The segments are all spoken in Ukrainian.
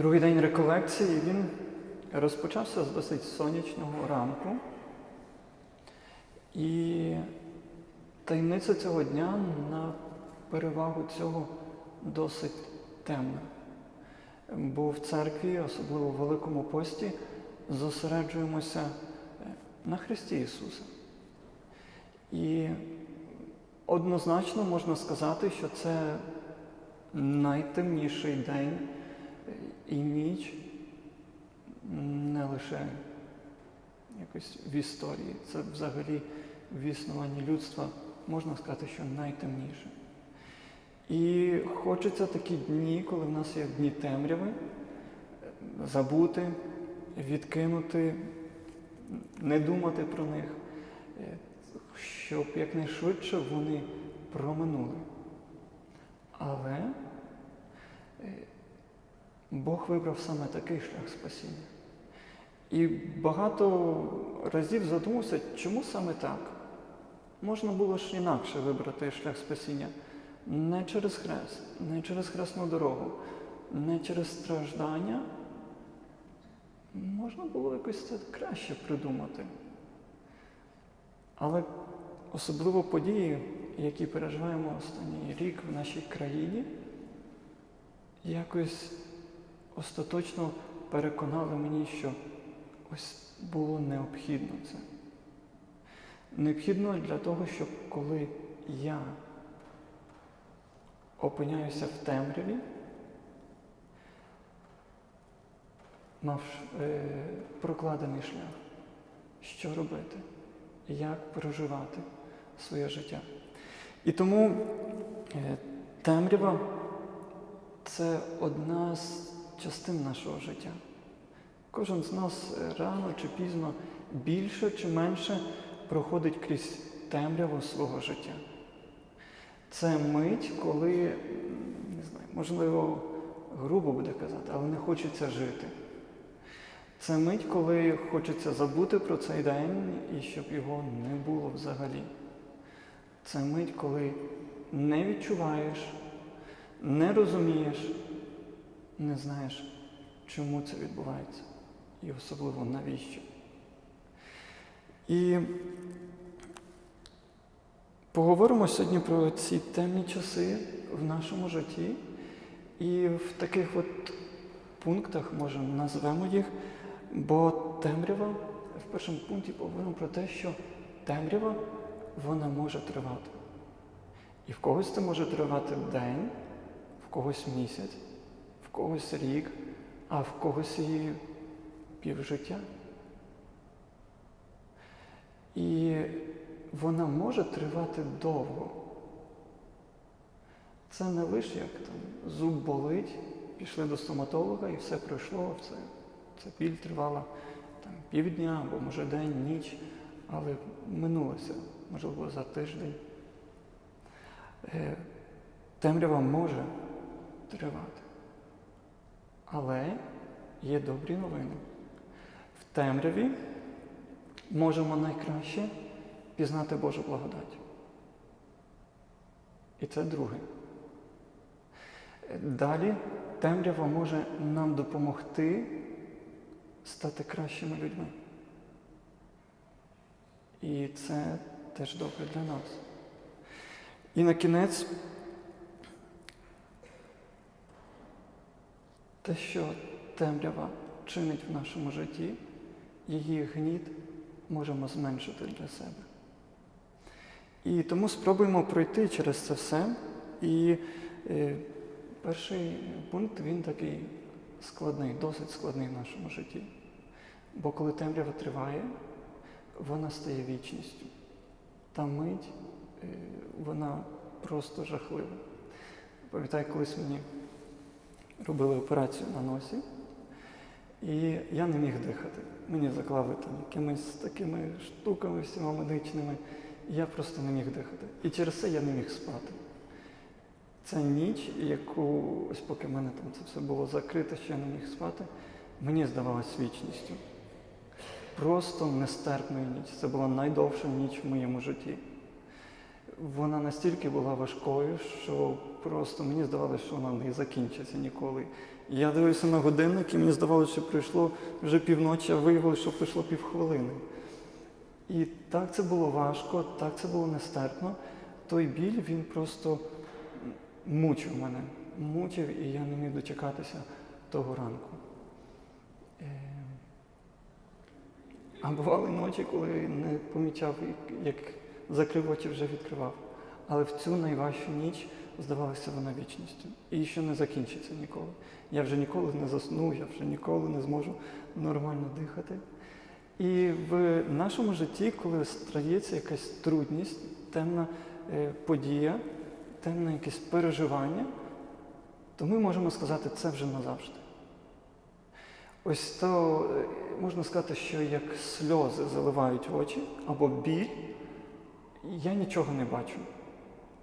Другий день реколекції він розпочався з досить сонячного ранку. І таємниця цього дня на перевагу цього досить темна. Бо в церкві, особливо в Великому пості, зосереджуємося на Христі Ісуса. І однозначно можна сказати, що це найтемніший день і ніч не лише якось в історії, це взагалі в існуванні людства можна сказати, що найтемніше. І хочеться такі дні, коли в нас є дні темряви, забути, відкинути, не думати про них, щоб якнайшвидше вони проминули. Але Бог вибрав саме такий шлях спасіння. І багато разів задумався, чому саме так? Можна було ж інакше вибрати шлях спасіння. Не через хрест, не через хресну дорогу, не через страждання. Можна було якось це краще придумати. Але особливо події, які переживаємо останній рік в нашій країні, якось остаточно переконали мені, що ось було необхідно це. Необхідно для того, щоб коли я опиняюся в темряві, мав е, прокладений шлях, що робити, як проживати своє життя. І тому е, темрява це одна з частин нашого життя. Кожен з нас рано чи пізно більше чи менше проходить крізь темряву свого життя. Це мить, коли, не знаю, можливо, грубо буде казати, але не хочеться жити. Це мить, коли хочеться забути про цей день і щоб його не було взагалі. Це мить, коли не відчуваєш, не розумієш, не знаєш, чому це відбувається. І особливо навіщо. І поговоримо сьогодні про ці темні часи в нашому житті. І в таких от пунктах, може, назвемо їх, бо темрява в першому пункті поговоримо про те, що темрява вона може тривати. І в когось це може тривати день, в когось місяць, когось рік, а в когось і півжиття. І вона може тривати довго. Це не лише як там зуб болить, пішли до стоматолога і все пройшло. Це, це біль тривала там, півдня або може день, ніч, але минулося, можливо, за тиждень. Е, темрява може тривати. Але є добрі новини. В темряві можемо найкраще пізнати Божу благодать. І це друге. Далі темрява може нам допомогти стати кращими людьми. І це теж добре для нас. І на кінець те, що темрява чинить в нашому житті, її гніт можемо зменшити для себе. І тому спробуємо пройти через це все. І е, перший пункт він такий складний, досить складний в нашому житті. Бо коли темрява триває, вона стає вічністю. Та мить, е, вона просто жахлива. Пам'ятаю, колись мені робили операцію на носі, і я не міг дихати. Мені заклали там якимись такими штуками всіма медичними, і я просто не міг дихати. І через це я не міг спати. Це ніч, яку, ось поки в мене там це все було закрите, що я не міг спати, мені здавалось вічністю. Просто нестерпною ніч. Це була найдовша ніч в моєму житті. Вона настільки була важкою, що просто мені здавалося, що вона не закінчиться ніколи. Я дивився на годинник, і мені здавалося, що пройшло вже півночі, а виявилося, що пройшло півхвилини. І так це було важко, так це було нестерпно. Той біль він просто мучив мене, мучив, і я не міг дочекатися того ранку. Е, А бували ночі, коли не помічав, як закрив очі, вже відкривав. Але в цю найважчу ніч здавалося вона вічністю. І що не закінчиться ніколи. Я вже ніколи не засну, я вже ніколи не зможу нормально дихати. І в нашому житті, коли стається якась трудність, темна е, подія, темне якесь переживання, то ми можемо сказати, це вже назавжди. Ось то е, можна сказати, що як сльози заливають очі або біль, я нічого не бачу.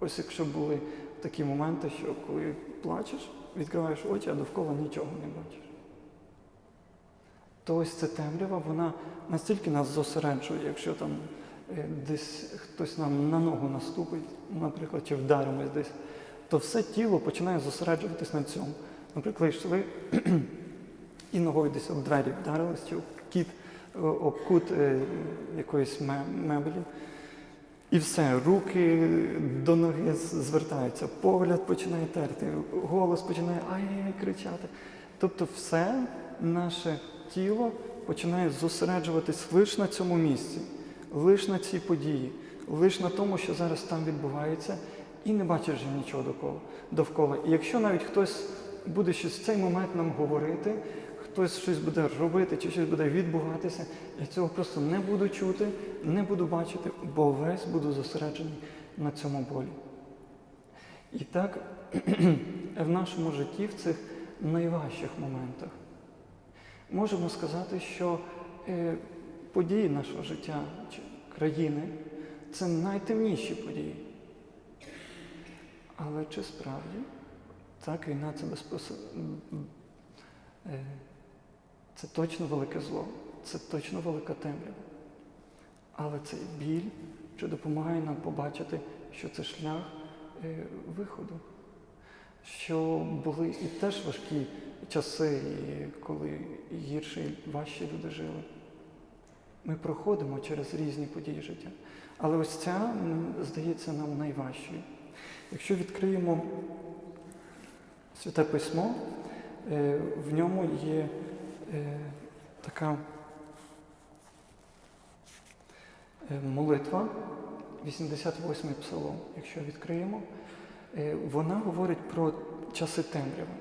Ось якщо були такі моменти, що коли плачеш, відкриваєш очі, а довкола нічого не бачиш. То ось ця темрява, вона настільки нас зосереджує, якщо там е, десь хтось нам на ногу наступить, наприклад, чи вдаримось десь, то все тіло починає зосереджуватись на цьому. Наприклад, йшли і ногою десь об двері вдарились, чи об кіт, об кут е, якоїсь ме- меблі. І все, руки до ноги звертаються, погляд починає терти, голос починає ай-яй кричати. Тобто все наше тіло починає зосереджуватись лише на цьому місці, лише на цій події, лише на тому, що зараз там відбувається, і не бачиш нічого довкола. І якщо навіть хтось буде щось в цей момент нам говорити, хтось щось буде робити чи щось буде відбуватися, я цього просто не буду чути, не буду бачити, бо весь буду зосереджений на цьому болі. І так в нашому житті в цих найважчих моментах можемо сказати, що е, події нашого життя чи країни це найтемніші події. Але чи справді так війна це безпосередньо. Це точно велике зло, це точно велика темрява. Але цей біль що допомагає нам побачити, що це шлях е, виходу. Що були і теж важкі часи, коли і гірші, і важчі люди жили. Ми проходимо через різні події життя. Але ось ця, здається, нам найважчою. Якщо відкриємо Святе Письмо, е, в ньому є така е, молитва, 88-й псалом, якщо відкриємо, е, вона говорить про часи темряви.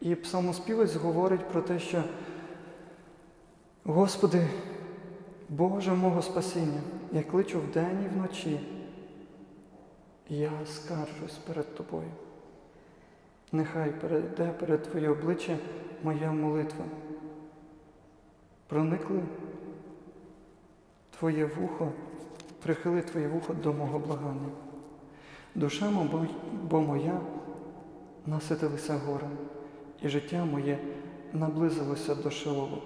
І псалмоспівець говорить про те, що Господи, Боже мого спасіння, я кличу вдень і вночі, я скаржусь перед Тобою. Нехай перейде перед Твоє обличчя моя молитва. Проникли Твоє вухо, прихили Твоє вухо до мого благання. Душа бо моя наситилася горем, і життя моє наблизилося до Шилову.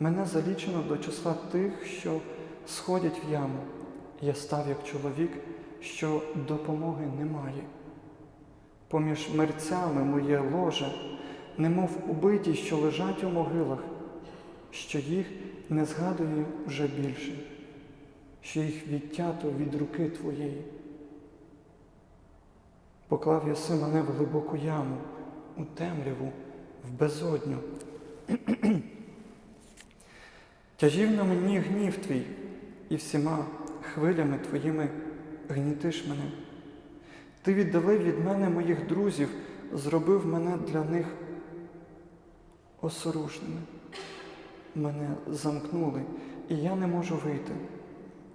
Мене залічено до числа тих, що сходять в яму. Я став як чоловік, що допомоги немає. Поміж мерцями моє ложе, немов убиті, що лежать у могилах, що їх не згадую вже більше, що їх відтято від руки Твоєї. Поклав єси мене в глибоку яму, у темряву, в безодню. Тяжів на мені гнів твій, і всіма хвилями твоїми гнітиш мене. Ти віддалив від мене моїх друзів, зробив мене для них осоружними. Мене замкнули, і я не можу вийти.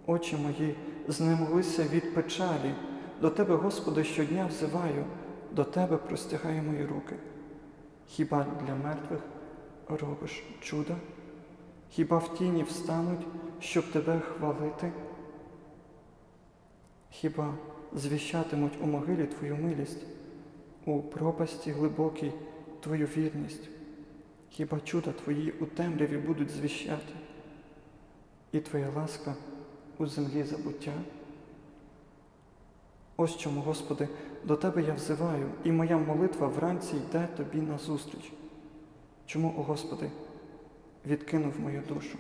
Очі мої знемолися від печалі. До Тебе, Господи, щодня взиваю, до Тебе простягаю мої руки. Хіба для мертвих робиш чуда? Хіба в тіні встануть, щоб тебе хвалити? Хіба звіщатимуть у могилі Твою милість, у пропасті глибокій Твою вірність? Хіба чуда Твої у темряві будуть звіщати, і Твоя ласка у землі забуття? Ось чому, Господи, до Тебе я взиваю, і моя молитва вранці йде Тобі назустріч. Чому, о Господи, відкинув мою душу?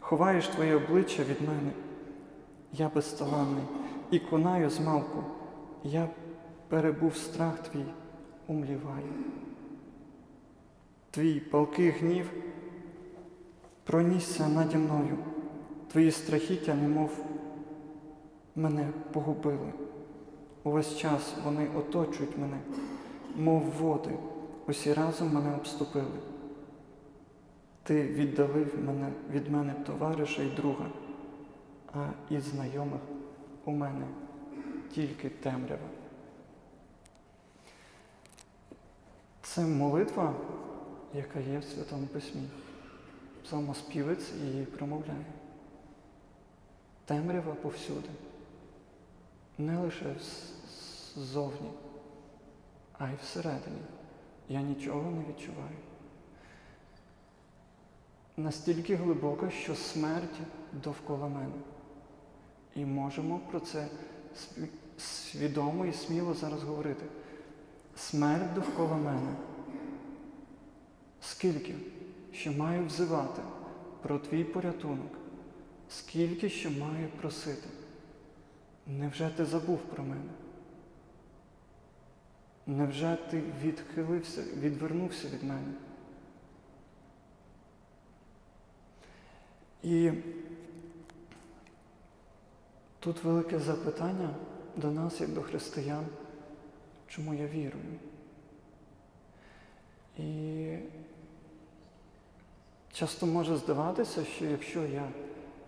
Ховаєш Твоє обличчя від мене, я безталанний, і конаю змалку, я перебув страх Твій, умліваю. Твій палкий гнів пронісся наді мною, Твої страхіття, немов мене погубили. Увесь час вони оточують мене, мов води, усі разом мене обступили. Ти віддалив мене від мене товариша й друга, а із знайомих у мене тільки темрява. Це молитва, яка є в Святому Письмі. Псалмоспівець її промовляє. Темрява повсюди. Не лише ззовні, а й всередині. Я нічого не відчуваю. Настільки глибока, що смерть довкола мене. І можемо про це свідомо і сміло зараз говорити. Смерть довкола мене. Скільки ще маю взивати про твій порятунок, скільки ще маю просити? Невже ти забув про мене? Невже ти відхилився, відвернувся від мене? І тут велике запитання до нас, як до християн, чому я вірую. І часто може здаватися, що якщо я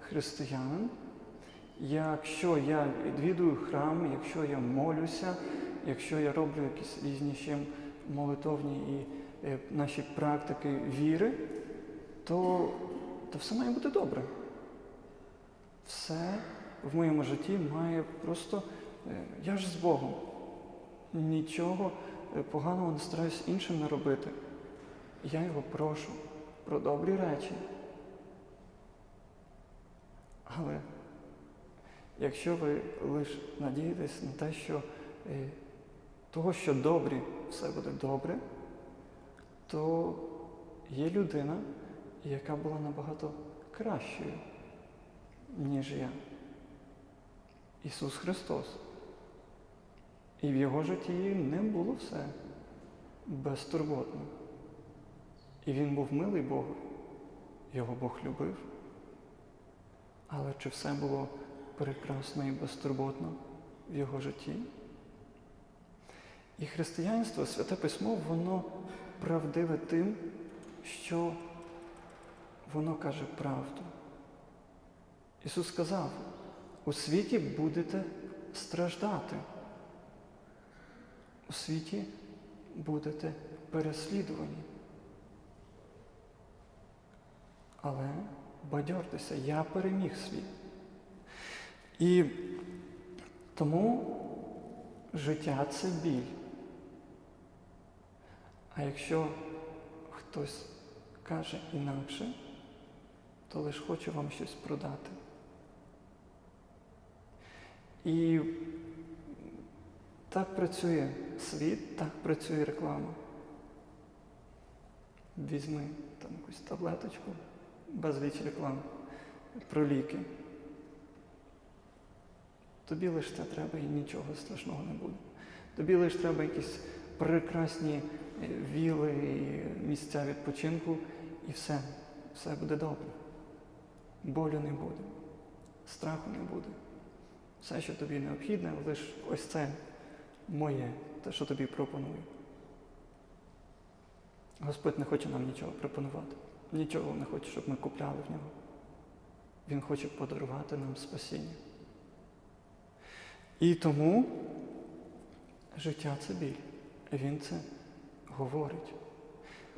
християнин, якщо я відвідую храм, якщо я молюся, якщо я роблю якісь різні ще молитовні і е, наші практики віри, то, то все має бути добре. Все в моєму житті має просто, е, я ж з Богом. Нічого е, поганого не стараюсь іншим не робити. Я його прошу про добрі речі. Але якщо ви лише надієтесь на те, що е, того, що добрі, все буде добре, то є людина, яка була набагато кращою, ніж я. Ісус Христос. І в Його житті не було все безтурботно. І Він був милий Богу, його Бог любив. Але чи все було прекрасно і безтурботно в його житті? І християнство, святе письмо, воно правдиве тим, що воно каже правду. Ісус сказав, у світі будете страждати, у світі будете переслідувані. Але бадьортеся, я переміг світ. І тому життя це біль. А якщо хтось каже інакше, то лише хоче вам щось продати. І так працює світ, так працює реклама. Візьми там якусь таблеточку, безліч реклам про ліки. Тобі лише це треба і нічого страшного не буде. Тобі лише треба якісь прекрасні е, віли, і місця відпочинку, і все, все буде добре. Болю не буде, страху не буде. Все, що тобі необхідне, лише ось це моє, те, що тобі пропоную. Господь не хоче нам нічого пропонувати. Нічого не хоче, щоб ми купляли в нього. Він хоче подарувати нам спасіння. І тому життя це біль. Він це говорить.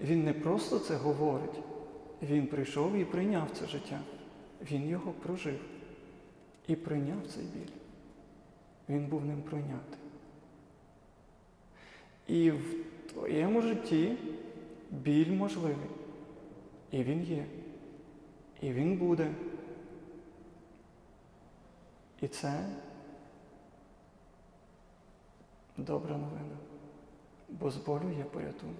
Він не просто це говорить, він прийшов і прийняв це життя. Він його прожив і прийняв цей біль. Він був ним пройнятий. І в твоєму житті біль можливий. І він є. І він буде. І це добра новина, бо з болю є порятунок,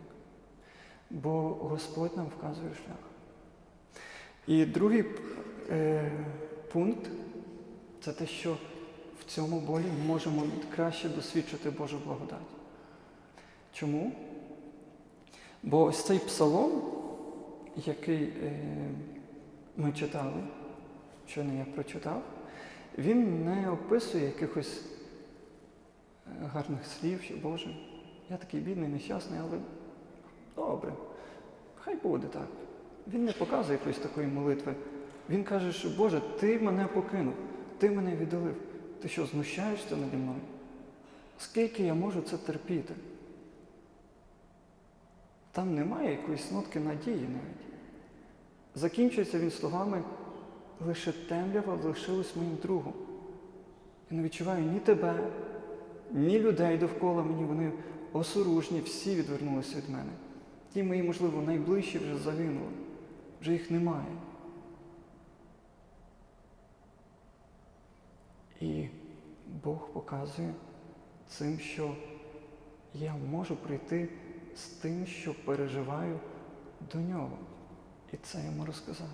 бо Господь нам вказує шлях. І другий е, пункт це те, що в цьому болі ми можемо краще досвідчити Божу благодать. Чому? Бо ось цей псалом, який е, ми читали, що не я прочитав, він не описує якихось е, гарних слів, що Боже, я такий бідний, нещасний, але добре, хай буде так. Він не показує якоїсь такої молитви. Він каже, що Боже, ти мене покинув, ти мене віддалив. Ти що, знущаєшся наді мною? Скільки я можу це терпіти? Там немає якоїсь нотки надії навіть. Закінчується він словами лише темрява лишилась моїм другом. Я не відчуваю ні тебе, ні людей довкола мені, вони осоружні, всі відвернулися від мене. Ті мої, можливо, найближчі вже загинули, вже їх немає. І Бог показує цим, що я можу прийти з тим, що переживаю до нього. І це йому розказати.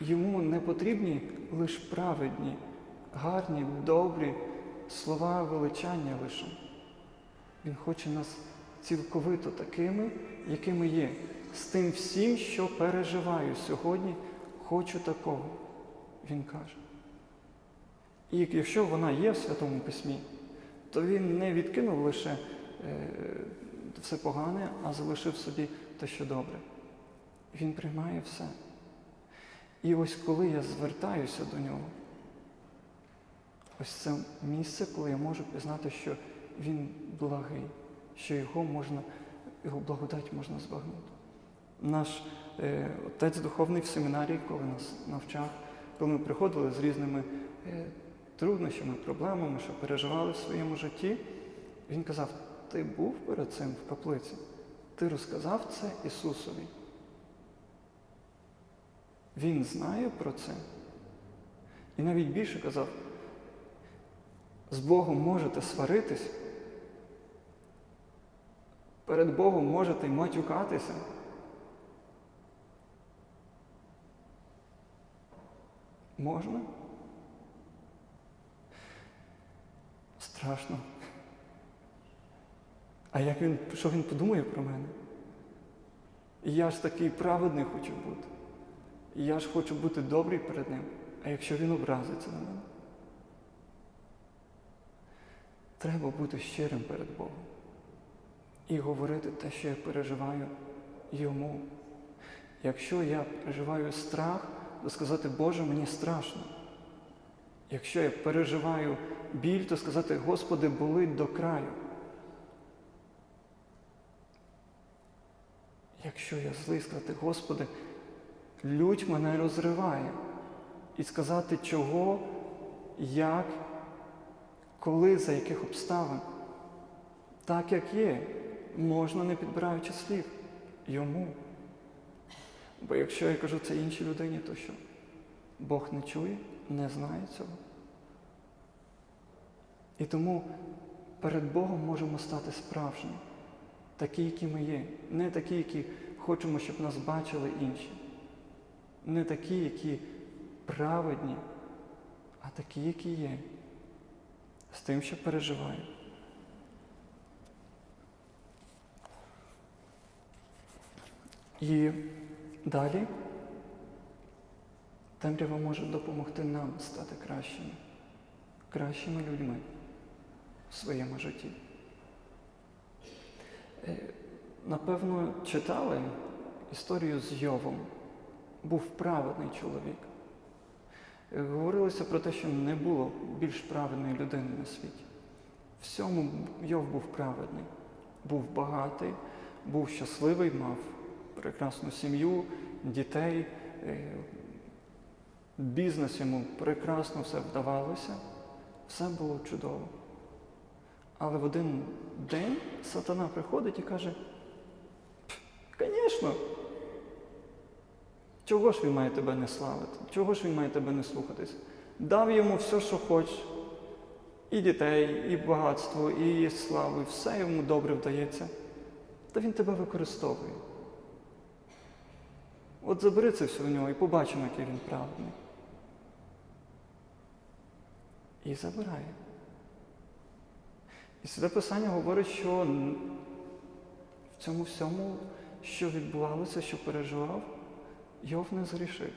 Йому не потрібні лише праведні, гарні, добрі слова величання лише. Він хоче нас цілковито такими, якими є, з тим всім, що переживаю сьогодні, хочу такого, він каже. І якщо вона є в Святому Письмі, то він не відкинув лише все погане, а залишив собі те, що добре. Він приймає все. І ось коли я звертаюся до нього, ось це місце, коли я можу пізнати, що він благий, що його можна, його благодать можна збагнути. Наш е, отець духовний в семінарії, коли нас навчав, коли ми приходили з різними е, труднощами, проблемами, що переживали в своєму житті, він казав: ти був перед цим в каплиці, ти розказав це Ісусові. Він знає про це. І навіть більше казав, з Богом можете сваритись, перед Богом можете матюкатися. Можна? Страшно. А як він, що він подумає про мене? Я ж такий праведний хочу бути. Я ж хочу бути добрий перед ним. А якщо він образиться на мене? Треба бути щирим перед Богом і говорити те, що я переживаю йому. Якщо я переживаю страх, то сказати, Боже, мені страшно. Якщо я переживаю біль, то сказати, Господи, болить до краю. Якщо я злий, сказати, Господи, лють мене розриває. І сказати, чого, як, коли, за яких обставин. Так, як є, можна не підбираючи слів йому. Бо якщо я кажу це іншій людині, то що? Бог не чує, не знає цього. І тому перед Богом можемо стати справжні, такі, які ми є, не такі, які хочемо, щоб нас бачили інші, не такі, які праведні, а такі, які є, з тим, що переживаю. І далі темрява може допомогти нам стати кращими, кращими людьми в своєму житті. Е, Напевно, читали історію з Йовом. Був праведний чоловік. Е, Говорилося про те, що не було більш праведної людини на світі. Всьому Йов був праведний, був багатий, був щасливий, мав прекрасну сім'ю, дітей, е, бізнес йому прекрасно все вдавалося, все було чудово. Але в один день сатана приходить і каже, звісно, чого ж він має тебе не славити? Чого ж він має тебе не слухатись? Дав йому все, що хоче. і дітей, і багатство, і славу, і все йому добре вдається, то він тебе використовує. От забери це все у нього і побачимо, який він праведний. І забирає. І Святе Писання говорить, що в цьому всьому, що відбувалося, що переживав, Йов не згрішив.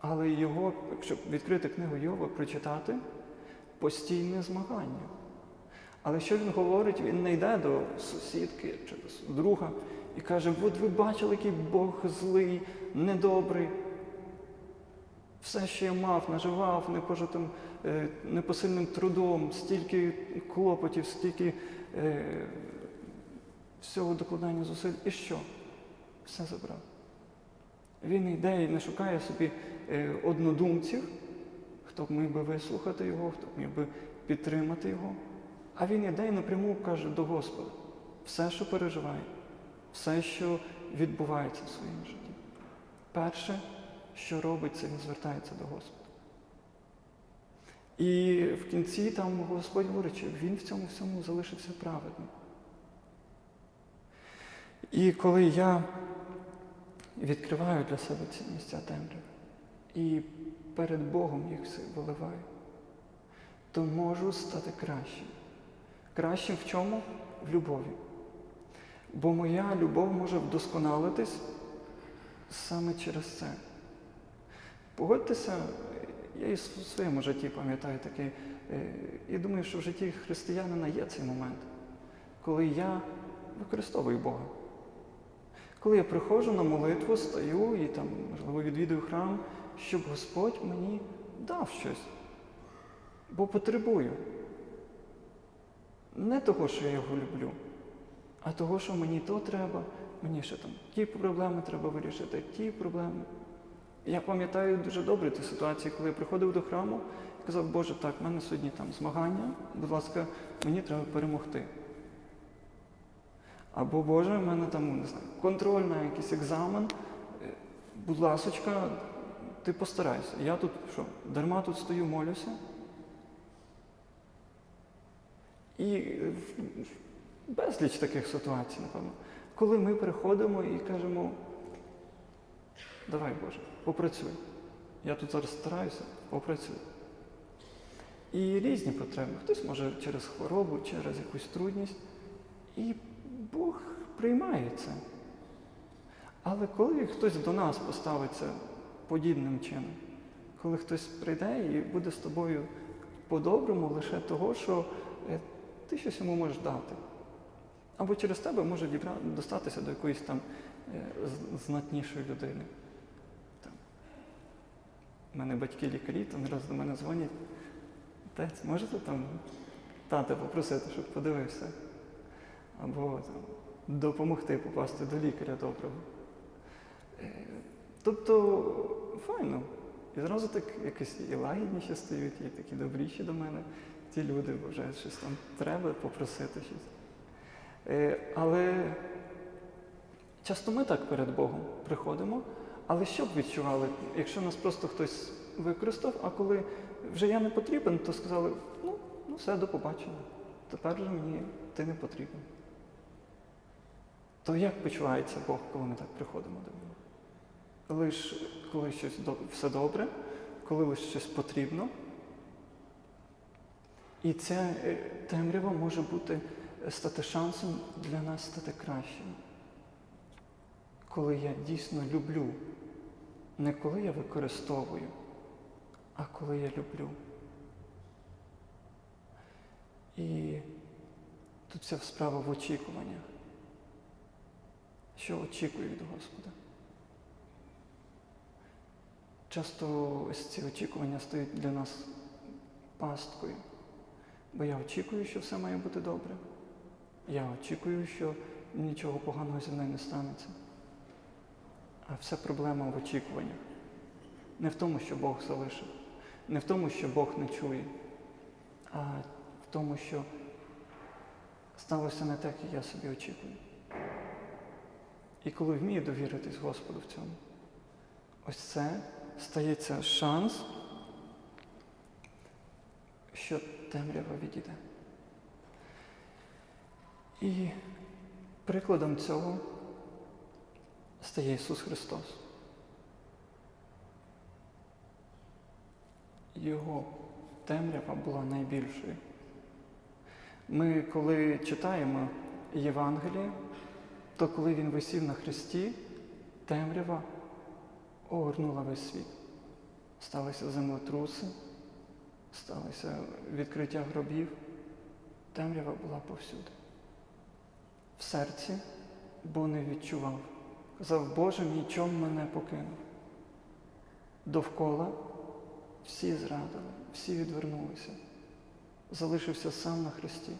Але його, якщо відкрити книгу Йова, прочитати, постійне змагання. Але що він говорить, він не йде до сусідки чи до друга і каже, от ви бачили, який Бог злий, недобрий. Все, що я мав, наживав непожитим, е, непосильним трудом, стільки клопотів, стільки е, всього докладання зусиль. І що? Все забрав. Він йде і не шукає собі е, однодумців, хто б міг би вислухати його, хто б міг би підтримати його. А він іде і напряму каже до Господа все, що переживає, все, що відбувається в своєму житті. Перше, що робить, це він звертається до Господа. І в кінці там Господь говорить, що він в цьому всьому залишився праведним. І коли я відкриваю для себе ці місця темряви і перед Богом їх все виливаю, то можу стати кращим. Кращим в чому? В любові. Бо моя любов може вдосконалитись саме через це. Погодьтеся, я і в своєму житті пам'ятаю таке, е, і думаю, що в житті християнина є цей момент, коли я використовую Бога. Коли я приходжу на молитву, стою і там, можливо, відвідую храм, щоб Господь мені дав щось. Бо потребую. Не того, що я його люблю, а того, що мені то треба, мені ще там ті проблеми треба вирішити, ті проблеми. Я пам'ятаю дуже добре ті ситуації, коли я приходив до храму і казав, Боже, так, в мене сьогодні там змагання, будь ласка, мені треба перемогти. Або, Боже, в мене там не знаю, контроль на якийсь екзамен. Е, Будь ласочка, ти постарайся. Я тут що, дарма тут стою, молюся. І е, безліч таких ситуацій, напевно, коли ми приходимо і кажемо, давай Боже, попрацюй. Я тут зараз стараюся, попрацюй. І різні потреби. Хтось може через хворобу, через якусь трудність. І Бог приймає це. Але коли хтось до нас поставиться подібним чином, коли хтось прийде і буде з тобою по-доброму лише того, що е, ти щось йому можеш дати. Або через тебе може достатися до якоїсь там е, знатнішої людини. Там. У мене батьки лікарі, не раз до мене дзвонять. Отець, можете там тата попросити, щоб подивився? Або там, допомогти попасти до лікаря доброго. Е, Тобто, файно. І зразу так якось і лагідніші стають, і такі добріші до мене ті люди, вже щось там треба попросити щось. Е, Але часто ми так перед Богом приходимо, але що б відчували, якщо нас просто хтось використав, а коли вже я не потрібен, то сказали, ну, ну все, до побачення. Тепер вже мені ти не потрібен. То як почувається Бог, коли ми так приходимо до нього? Коли, коли щось до- все добре, коли лише щось потрібно. І ця е, темрява може бути, е, стати шансом для нас стати кращим. Коли я дійсно люблю, не коли я використовую, а коли я люблю. І тут вся справа в очікуваннях. Що очікую від Господа? Часто ось ці очікування стають для нас пасткою. Бо я очікую, що все має бути добре. Я очікую, що нічого поганого зі мною не станеться. А вся проблема в очікуваннях. Не в тому, що Бог залишив, не в тому, що Бог не чує, а в тому, що сталося не так, як я собі очікую. І коли вмію довіритись Господу в цьому, ось це стається шанс, що темрява відійде. І прикладом цього стає Ісус Христос. Його темрява була найбільшою. Ми, коли читаємо Євангеліє, то коли він висів на хресті, темрява огорнула весь світ. Сталися землетруси, сталося відкриття гробів. Темрява була повсюди. В серці, бо не відчував. Казав, Боже, мій чом мене покинув. Довкола всі зрадили, всі відвернулися. Залишився сам на хресті,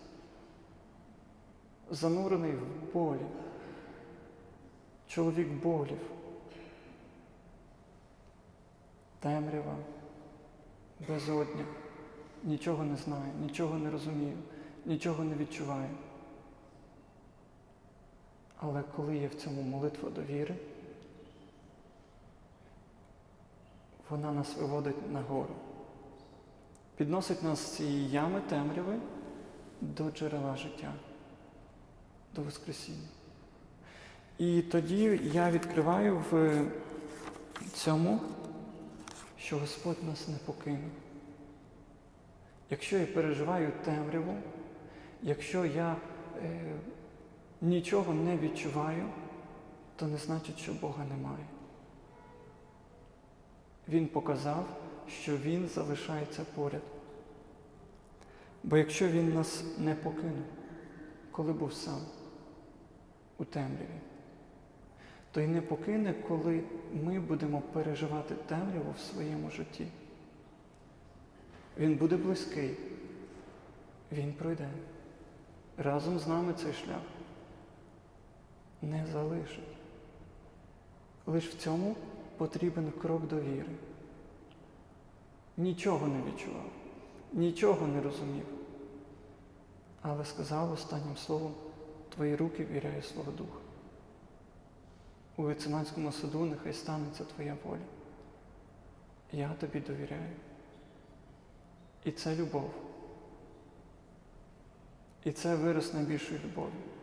занурений в болі, чоловік болів, темрява, безодня, нічого не знаю, нічого не розумію, нічого не відчуваю. Але коли є в цьому молитва довіри, вона нас виводить нагору, підносить нас з цієї ями темряви до джерела життя, до Воскресіння. І тоді я відкриваю в цьому, що Господь нас не покинув. Якщо я переживаю темряву, якщо я е, нічого не відчуваю, то не значить, що Бога немає. Він показав, що Він залишається поряд. Бо якщо Він нас не покинув, коли був сам у темряві, то й не покине, коли ми будемо переживати темряву в своєму житті. Він буде близький, Він пройде. Разом з нами цей шлях не залишить. Лише в цьому потрібен крок довіри. Нічого не відчував, нічого не розумів. Але сказав останнім словом, твої руки віряю свого духа. У Вецинанському саду нехай станеться твоя воля. Я тобі довіряю. І це любов. І це вираз найбільшої любові.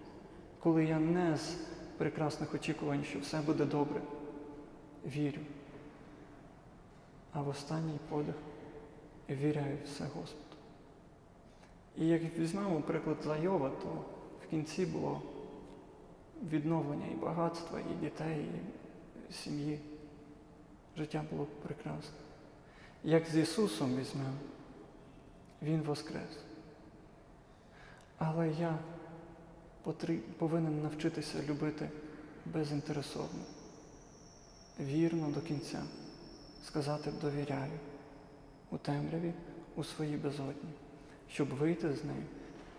Коли я не з прекрасних очікувань, що все буде добре, вірю. А в останній подих віряю все Господу. І як візьмемо приклад за Йова, то в кінці було відновлення і багатства, і дітей, і сім'ї. Життя було прекрасне. Як з Ісусом візьмемо, Він воскрес. Але я повинен навчитися любити безінтересовно, вірно до кінця, сказати довіряю у темряві, у своїй безодні, щоб вийти з нею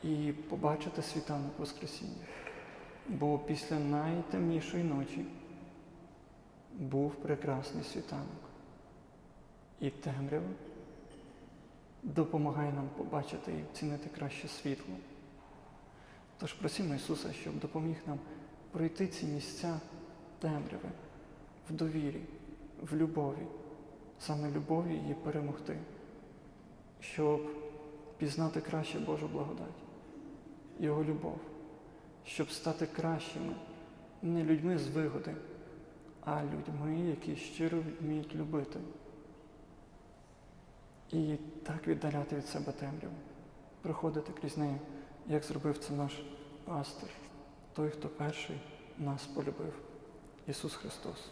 і побачити світанок Воскресіння. Бо після найтемнішої ночі був прекрасний світанок. І темрява допомагає нам побачити і оцінити краще світло. Тож просимо Ісуса, щоб допоміг нам пройти ці місця темряви в довірі, в любові, саме любові її перемогти, щоб пізнати краще Божу благодать, Його любов, щоб стати кращими, не людьми з вигоди, а людьми, які щиро вміють любити. І так віддаляти від себе темряву, проходити крізь неї, як зробив це наш пастир, той, хто перший нас полюбив, Ісус Христос.